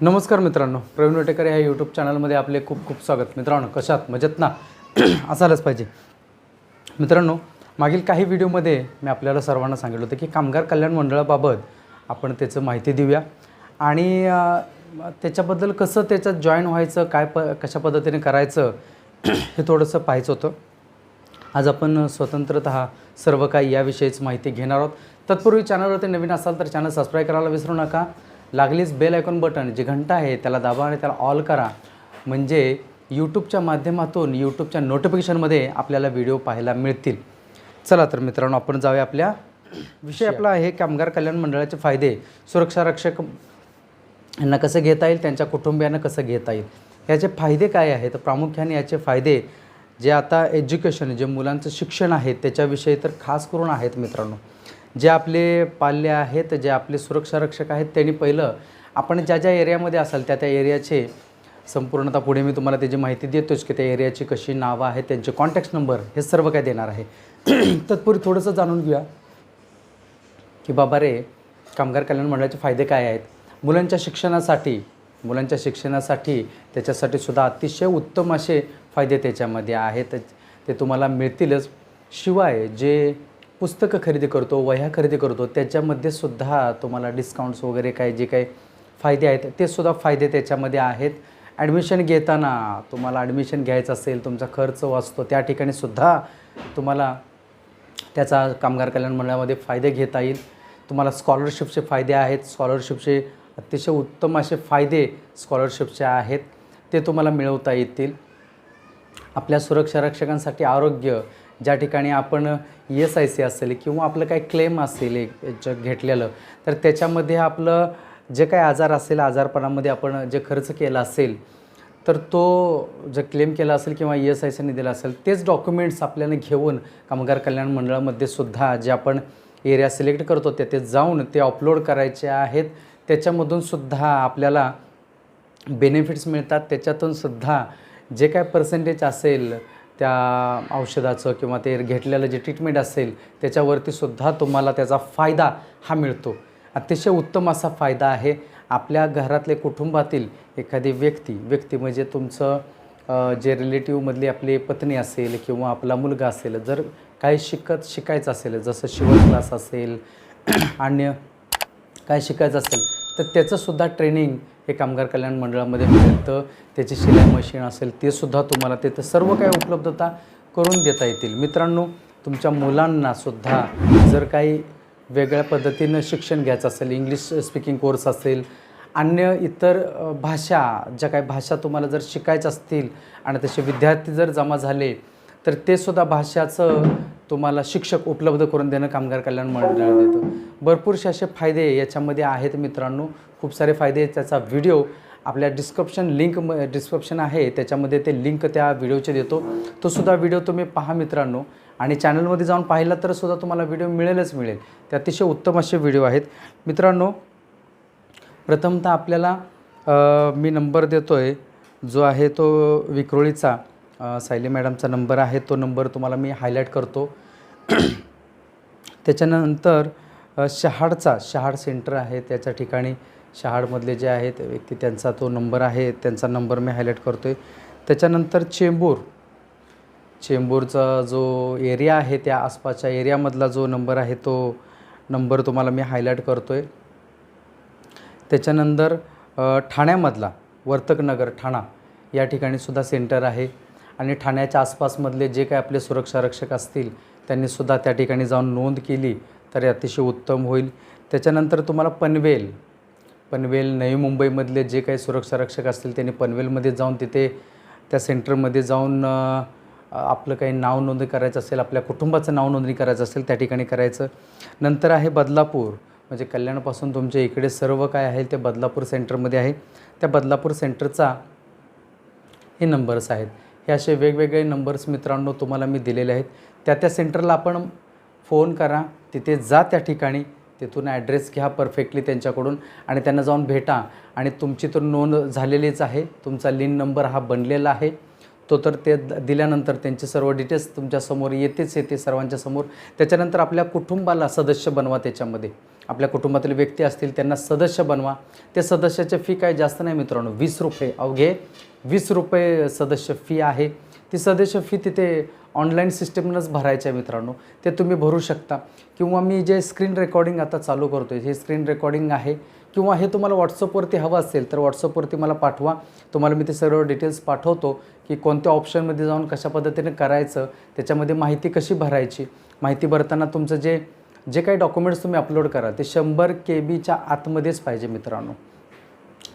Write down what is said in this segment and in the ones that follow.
नमस्कार मित्रांनो प्रवीण वटेकर ह्या यूट्यूब चॅनलमध्ये आपले खूप खूप स्वागत. मित्रांनो कशात मजेत ना? असायलाच पाहिजे. मित्रांनो मागील काही व्हिडिओमध्ये मी आपल्याला सर्वांना सांगितलं होतं की कामगार कल्याण मंडळाबाबत आपण त्याचं माहिती देऊया. आणि त्याच्याबद्दल कसं त्याच्यात जॉईन व्हायचं काय प कशा पद्धतीने करायचं हे थोडंसं पाहायचं होतं. आज आपण स्वतंत्रत सर्व काही याविषयीच माहिती घेणार आहोत. तत्पूर्वी चॅनलवरती नवीन असाल तर चॅनल सबस्क्राईब करायला विसरू नका. लागलीच बेल आयकॉन बटन जी घंटा आहे त्याला दाबा आणि त्याला ऑल करा. म्हणजे यूट्यूबच्या माध्यमातून यूट्यूबच्या नोटिफिकेशनमध्ये आपल्याला व्हिडिओ पाहायला मिळतील. चला तर मित्रांनो आपण जाऊया आपल्या विषय. आपला आहे कामगार कल्याण मंडळाचे फायदे. सुरक्षा रक्षक यांना कसं घेता येईल त्यांच्या कुटुंबियांना कसं घेता येईल? याचे फायदे काय आहेत? प्रामुख्याने याचे फायदे जे आता एज्युकेशन जे मुलांचं शिक्षण आहे त्याच्याविषयी तर खास करून आहेत मित्रांनो. जे आपले पाल्य आहेत जे आपले सुरक्षा रक्षक आहेत त्यांनी पहिलं आपण ज्या ज्या एरियामध्ये असाल त्या त्या एरियाचे संपूर्णतः पुढे मी तुम्हाला त्याची माहिती देतोच की त्या एरियाची कशी नावं आहेत त्यांचे कॉन्टॅक्ट नंबर हे सर्व काय देणार आहे. तत्पूर्वी थोडंसं जाणून घेऊया की बाबा रे कामगार कल्याण मंडळाचे फायदे काय आहेत? मुलांच्या शिक्षणासाठी मुलांच्या शिक्षणासाठी त्याच्यासाठी सुद्धा अतिशय उत्तम असे फायदे त्याच्यामध्ये आहेत. ते तुम्हाला मिळतीलच. शिवाय जे पुस्तकं खरेदी करतो वह्या खरेदी करतो त्याच्यामध्ये सुद्धा तुम्हाला डिस्काउंट्स वगैरे काय जे काही फायदे आहेत ते सुद्धा फायदे त्याच्यामध्ये आहेत. ॲडमिशन घेताना तुम्हाला ॲडमिशन घ्यायचं असेल तुमचा खर्च वाचतो त्या ठिकाणी सुद्धा तुम्हाला त्याचा कामगार कल्याण मंडळामध्ये फायदे घेता येईल. तुम्हाला स्कॉलरशिपचे फायदे आहेत स्कॉलरशिपचे अतिशय उत्तम असे फायदे स्कॉलरशिपचे आहेत ते तुम्हाला मिळवता येतील. आपल्या सुरक्षा रक्षकांसाठी आरोग्य ज्या ठिकाणी आपण एस आय सी असेल किंवा आपलं काही क्लेम असेल एक याच्या घेतलेलं तर त्याच्यामध्ये आपलं जे काही आजार असेल आजारपणामध्ये आपण जे खर्च केला असेल तर तो जे क्लेम केला असेल किंवा ई एस आय सीने दिला असेल तेच डॉक्युमेंट्स आपल्याला घेऊन कामगार कल्याण मंडळामध्ये सुद्धा जे आपण एरिया सिलेक्ट करतो त्या ते जाऊन ते अपलोड करायचे आहेत. त्याच्यामधून सुद्धा आपल्याला बेनिफिट्स मिळतात. त्याच्यातून सुद्धा जे काय पर्सेंटेज असेल त्या औषधाचं किंवा ते घेतलेलं जे ट्रीटमेंट असेल त्याच्यावरती सुद्धा तुम्हाला त्याचा फायदा हा मिळतो. अतिशय उत्तम असा फायदा आहे. आपल्या घरातले कुटुंबातील एखादी व्यक्ती व्यक्ती म्हणजे तुमचं जे रिलेटिव्हमधली आपली पत्नी असेल किंवा आपला मुलगा असेल जर काही शिकत शिकायचं असेल जसं शिवण क्लास असेल अन्य काय शिकायचं असेल तर त्याचंसुद्धा ट्रेनिंग हे कामगार कल्याण मंडळामध्ये तर त्याची शिलाई मशीन असेल ते सुद्धा तुम्हाला तिथं सर्व काही उपलब्धता करून देता येतील. मित्रांनो तुमच्या मुलांनासुद्धा जर काही वेगळ्या पद्धतीनं शिक्षण घ्यायचं असेल इंग्लिश स्पीकिंग कोर्स असेल अन्य इतर भाषा ज्या काही भाषा तुम्हाला जर शिकायच्या असतील आणि तसे विद्यार्थी जर जमा झाले तर ते सुद्धा भाषाचं तुम्हाला शिक्षक उपलब्ध करून देणं कामगार कल्याण मंडळ देतं. भरपूरसे असे फायदे याच्यामध्ये आहेत मित्रांनो. खूप सारे फायदे आहेत. त्याचा व्हिडिओ आपल्या डिस्क्रिप्शन लिंक म डिस्क्रिप्शन आहे. त्याच्यामध्ये ते लिंक त्या व्हिडिओचे देतो. तो सुद्धा व्हिडिओ तुम्ही पहा मित्रांनो. आणि चॅनलमध्ये जाऊन पाहिला तर सुद्धा तुम्हाला व्हिडिओ मिळेलच मिळेल. ते अतिशय उत्तम असे व्हिडिओ आहेत. मित्रांनो प्रथमतः आपल्याला मी नंबर देतो आहे जो आहे तो विक्रोळीचा. सायली मॅडमचा नंबर आहे तो नंबर तुम्हाला मी हायलाईट करतो. त्याच्यानंतर शहाडचा शहाड सेंटर आहे त्याच्या ठिकाणी शहाडमधले जे आहेत व्यक्ती त्यांचा तो नंबर आहे त्यांचा नंबर मी हायलाईट करतो आहे त्याच्यानंतर चेंबूर चेंबूरचा जो एरिया आहे त्या आसपासच्या एरियामधला जो नंबर आहे तो नंबर तुम्हाला मी हायलाईट करतो आहे त्याच्यानंतर ठाण्यामधला वर्तकनगर ठाणा या ठिकाणी सुद्धा सेंटर आहे. आणि ठाण्याच्या आसपासमधले जे काही आपले सुरक्षा रक्षक असतील त्यांनीसुद्धा त्या ठिकाणी जाऊन नोंद केली तर अतिशय उत्तम होईल. त्याच्यानंतर तुम्हाला पनवेल. पनवेल नवी मुंबईमधले जे काही सुरक्षा रक्षक असतील त्यांनी पनवेलमध्ये जाऊन तिथे त्या सेंटरमध्ये जाऊन आपलं काही नाव नोंदणी करायचं असेल आपल्या कुटुंबाचं नाव नोंदणी करायचं असेल त्या ठिकाणी करायचं. नंतर आहे बदलापूर. म्हणजे कल्याणपासून तुमच्या इकडे सर्व काय आहे ते बदलापूर सेंटरमध्ये आहे. त्या बदलापूर सेंटरचा हे नंबर्स आहेत. हे असे वेगवेगळे नंबर्स मित्रांनो तुम्हाला मी दिलेले आहेत. त्या त्या सेंटरला आपण फोन करा तिथे जा त्या ठिकाणी तिथून ॲड्रेस घ्या परफेक्टली त्यांच्याकडून आणि त्यांना जाऊन भेटा. आणि तुमची तर नोंद झालेलीच आहे. तुमचा लिन नंबर हा बनलेला आहे. तो तर ते द- दिल्यानंतर त्यांचे सर्व डिटेल्स तुमच्यासमोर येतेच येते सर्वांच्या समोर. त्याच्यानंतर आपल्या कुटुंबाला सदस्य बनवा त्याच्यामध्ये. आपल्या कुटुंबातील व्यक्ती असतील त्यांना सदस्य बनवा. ते सदस्याचे फी काय जास्त नाही मित्रांनो वीस रुपये. अवघे वीस रुपये सदस्य फी आहे. ती सदस्य फी तिथे ऑनलाईन सिस्टमनंच भरायची आहे मित्रांनो. ते तुम्ही भरू शकता. किंवा मी जे स्क्रीन रेकॉर्डिंग आता चालू करतो आहे हे स्क्रीन रेकॉर्डिंग आहे. किंवा हे तुम्हाला व्हॉट्सअपवरती हवं असेल तर व्हॉट्सअपवरती मला पाठवा. तुम्हाला मी ते सर्व डिटेल्स पाठवतो की कोणत्या ऑप्शनमध्ये जाऊन कशा पद्धतीने करायचं त्याच्यामध्ये माहिती कशी भरायची. माहिती भरताना तुमचं जे जे काही डॉक्युमेंट्स तुम्ही अपलोड करा ते शंभर के बीच्या आतमध्येच पाहिजे मित्रांनो.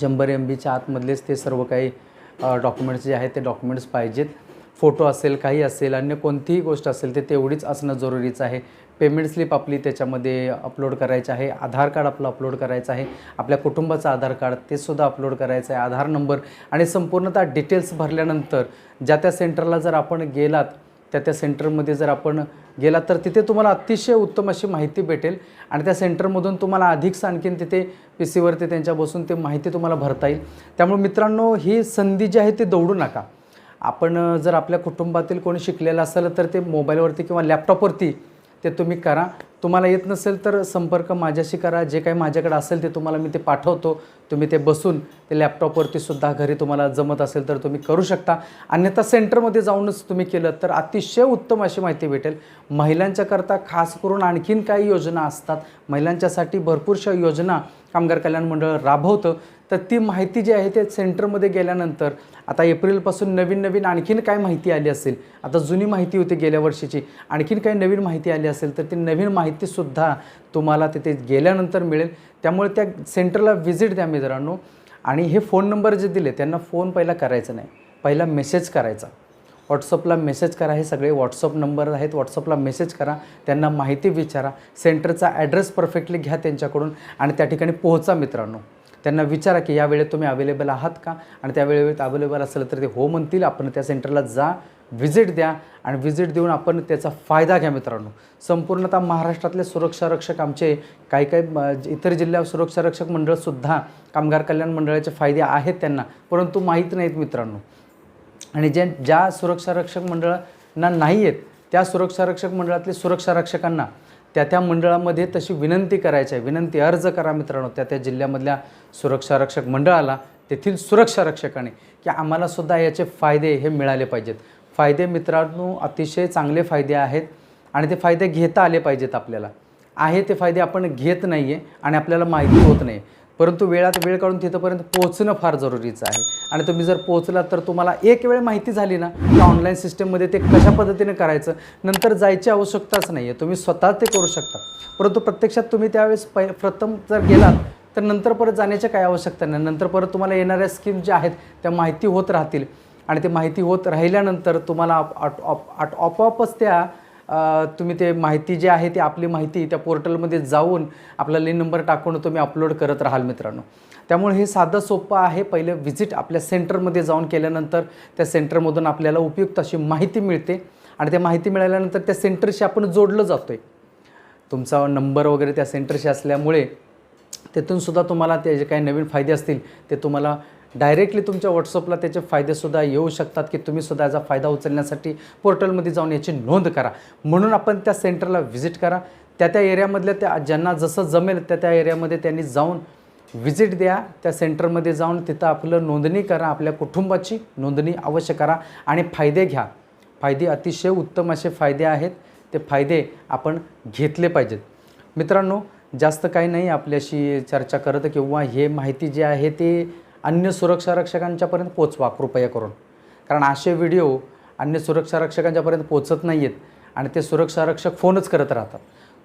शंभर एम बीच्या आतमधलेच ते सर्व काही डॉक्युमेंट्स जे आहेत ते डॉक्युमेंट्स पाहिजेत. फोटो असेल काही असेल अन्य कोणतीही गोष्ट असेल ते तेवढीच असणं जरुरीचं आहे. पेमेंट स्लिप आपली त्याच्यामध्ये अपलोड करायची आहे. आधार कार्ड आपलं अपलोड करायचं आहे. आपल्या कुटुंबाचं आधार कार्ड तेसुद्धा अपलोड करायचं आहे. आधार नंबर आणि संपूर्णतः डिटेल्स भरल्यानंतर ज्या त्या सेंटरला जर आपण गेलात त्या त्या सेंटरमध्ये जर आपण गेलात तर तिथे तुम्हाला अतिशय उत्तम अशी माहिती भेटेल आणि त्या सेंटरमधून तुम्हाला अधिकच आणखीन तिथे पी सीवरती त्यांच्या बसून ते माहिती तुम्हाला भरता येईल. त्यामुळे मित्रांनो ही संधी जी आहे ती दौडू नका. आपण जर आपल्या कुटुंबातील कोणी शिकलेलं असेल तर ते मोबाईलवरती किंवा लॅपटॉपवरती ते तुम्ही करा. तुम्हाला येत नसेल तर संपर्क माझ्याशी करा. जे काही माझ्याकडे असेल ते तुम्हाला मी ते पाठवतो. तुम्ही ते बसून ते लॅपटॉपवरती सुद्धा घरी तुम्हाला जमत असेल तर तुम्ही करू शकता. अन्यथा सेंटरमध्ये जाऊनच तुम्ही केलं तर अतिशय उत्तम अशी माहिती भेटेल. महिलांच्याकरता खास करून आणखीन काही योजना असतात. महिलांच्यासाठी भरपूरशा योजना कामगार कल्याण मंडळ राबवतं. तर ती माहिती जी आहे ते सेंटरमध्ये गेल्यानंतर आता एप्रिलपासून नवीन नवीन आणखीन काय माहिती आली असेल? आता जुनी माहिती होती गेल्या वर्षीची. आणखीन काही नवीन माहिती आली असेल तर ती नवीन माहितीसुद्धा तुम्हाला तिथे गेल्यानंतर मिळेल. त्यामुळे त्या सेंटरला व्हिजिट द्या मित्रांनो. आणि हे फोन नंबर जे दिले त्यांना फोन पहिला करायचा नाही. पहिला मेसेज करायचा. व्हॉट्सअपला मेसेज करा. हे सगळे व्हॉट्सअप नंबर आहेत. व्हॉट्सअपला मेसेज करा. त्यांना माहिती विचारा. सेंटरचा ॲड्रेस परफेक्टली घ्या त्यांच्याकडून. आणि त्या ठिकाणी पोहोचा मित्रांनो. त्यांना विचारा की या वेळेत तुम्ही अवेलेबल आहात का? आणि त्या वेळेत अवेलेबल असेल तर ते हो म्हणतील. आपण त्या सेंटरला जा व्हिजिट द्या आणि व्हिजिट देऊन आपण त्याचा फायदा घ्या मित्रांनो. संपूर्णतः महाराष्ट्रातले सुरक्षा रक्षक आमचे काही काही इतर जिल्ह्यावर सुरक्षा रक्षक मंडळसुद्धा कामगार कल्याण मंडळाचे फायदे आहेत त्यांना परंतु माहीत नाहीत मित्रांनो. आणि ज्या ज्या सुरक्षा रक्षक मंडळांना नाही आहेत त्या सुरक्षा रक्षक मंडळातले सुरक्षा रक्षकांना त्या त्या मंडळामध्ये तशी विनंती करायची आहे. विनंती अर्ज करा मित्रांनो त्या त्या जिल्ह्यामधल्या सुरक्षारक्षक मंडळाला तेथील सुरक्षारक्षकाने की आम्हालासुद्धा याचे फायदे हे मिळाले पाहिजेत. फायदे मित्रांनो अतिशय चांगले फायदे आहेत आणि ते फायदे घेता आले पाहिजेत आपल्याला. आहे ते फायदे आपण घेत नाही आहे आणि आपल्याला माहिती होत नाही परंतु वेळात वेळ काढून तिथंपर्यंत पोहोचणं फार जरुरीचं आहे. आणि तुम्ही जर पोहोचलात तर तुम्हाला एक वेळ माहिती झाली ना की ऑनलाईन सिस्टममध्ये ते कशा पद्धतीने करायचं नंतर जायची आवश्यकताच नाही आहे तुम्ही स्वतः ते करू शकता. परंतु प्रत्यक्षात तुम्ही त्यावेळेस पै प्रथम जर गेलात तर नंतर परत जाण्याच्या काही आवश्यकता नाही. नंतर परत तुम्हाला येणाऱ्या स्कीम ज्या आहेत त्या माहिती होत राहतील. आणि ते माहिती होत राहिल्यानंतर तुम्हाला आप- आट- आप- आपोआपच त्या तुम्ही ते माहिती जी आहे ती आपली माहिती त्या पोर्टलमध्ये जाऊन आपला लिन नंबर टाकून तुम्ही अपलोड करत राहाल मित्रांनो. त्यामुळे हे साधं सोपं आहे. पहिलं व्हिजिट आपल्या सेंटरमध्ये जाऊन केल्यानंतर त्या सेंटरमधून आपल्याला उपयुक्त अशी माहिती मिळते आणि त्या माहिती मिळाल्यानंतर त्या सेंटरशी आपण जोडलं जातो आहे तुमचा नंबर वगैरे त्या सेंटरशी असल्यामुळे तिथून सुद्धा तुम्हाला ते जे काही नवीन फायदे असतील ते तुम्हाला डायरेक्टली तुमच्या व्हॉट्सअपला त्याचे फायदेसुद्धा येऊ शकतात की तुम्हीसुद्धा याचा फायदा उचलण्यासाठी पोर्टलमध्ये जाऊन याची नोंद करा. म्हणून आपण त्या सेंटरला व्हिजिट करा. त्या त्या एरियामधल्या त्या ज्यांना जसं जमेल त्या त्या एरियामध्ये त्यांनी जाऊन व्हिजिट द्या. त्या सेंटरमध्ये जाऊन तिथं आपलं नोंदणी करा. आपल्या कुटुंबाची नोंदणी अवश्य करा आणि फायदे घ्या. फायदे अतिशय उत्तम असे फायदे आहेत. ते फायदे आपण घेतले पाहिजेत. मित्रांनो जास्त काही नाही आपल्याशी चर्चा करत किंवा हे माहिती जी आहे ते अन्य सुरक्षा रक्षकांच्यापर्यंत पोचवा कृपया करून. कारण असे व्हिडिओ अन्य सुरक्षा रक्षकांच्यापर्यंत पोचत नाही आहेत आणि ते सुरक्षा रक्षक फोनच करत राहतात.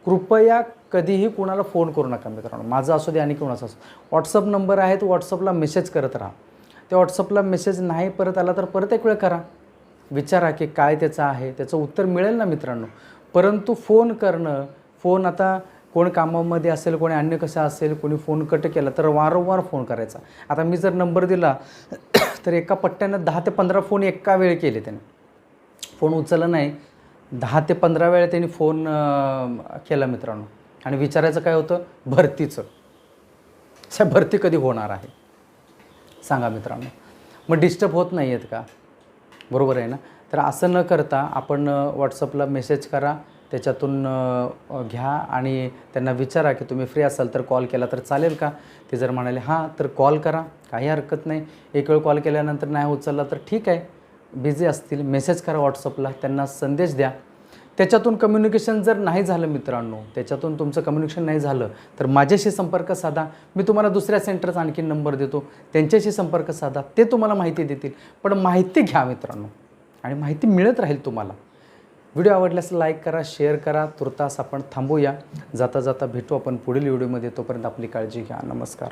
कृपया कधीही कुणाला फोन करू नका मित्रांनो. माझा असू दे आणि कोणाचा असो व्हॉट्सअप नंबर आहे तो व्हॉट्सअपला मेसेज करत राहा. त्या व्हॉट्सअपला मेसेज नाही परत आला तर परत एक वेळ करा. विचारा की काय त्याचं आहे त्याचं उत्तर मिळेल ना मित्रांनो. परंतु फोन करणं फोन आता कोण कामामध्ये असेल कोणी अन्य कसं असेल कोणी फोन कट केला तर वारंवार फोन करायचा. आता मी जर नंबर दिला तर एका पट्ट्यानं दहा ते पंधरा फोन एका वेळ केले त्याने. फोन उचलला नाही दहा ते पंधरा वेळा त्यांनी फोन केला मित्रांनो. आणि विचारायचं काय होतं? भरतीचं. साहेब भरती कधी होणार आहे? सांगा मित्रांनो. मग डिस्टर्ब होत नाही आहेत का? बरोबर आहे ना? तर असं न करता आपण व्हॉट्सअपला मेसेज करा. त्याच्यातून घ्या आणि त्यांना विचारा की तुम्ही फ्री असाल तर कॉल केला तर चालेल का? ते जर म्हणाले हां तर कॉल करा. काही हरकत नाही. एक वेळ कॉल केल्यानंतर नाही उचलला तर ठीक आहे. बिझी असतील. मेसेज करा व्हॉट्सअपला त्यांना संदेश द्या. त्याच्यातून कम्युनिकेशन जर नाही झालं मित्रांनो त्याच्यातून तुमचं कम्युनिकेशन नाही झालं तर माझ्याशी संपर्क साधा. मी तुम्हाला दुसऱ्या सेंटरचा आणखी नंबर देतो. त्यांच्याशी संपर्क साधा. ते तुम्हाला माहिती देतील. पण माहिती घ्या मित्रांनो. आणि माहिती मिळत राहील तुम्हाला. व्हिडिओ आवडल्यास लाईक करा शेअर करा. तुर्तास आपण थांबूया. जाता जाता भेटू आपण पुढील व्हिडिओमध्ये तोपर्यंत आपली काळजी घ्या. नमस्कार.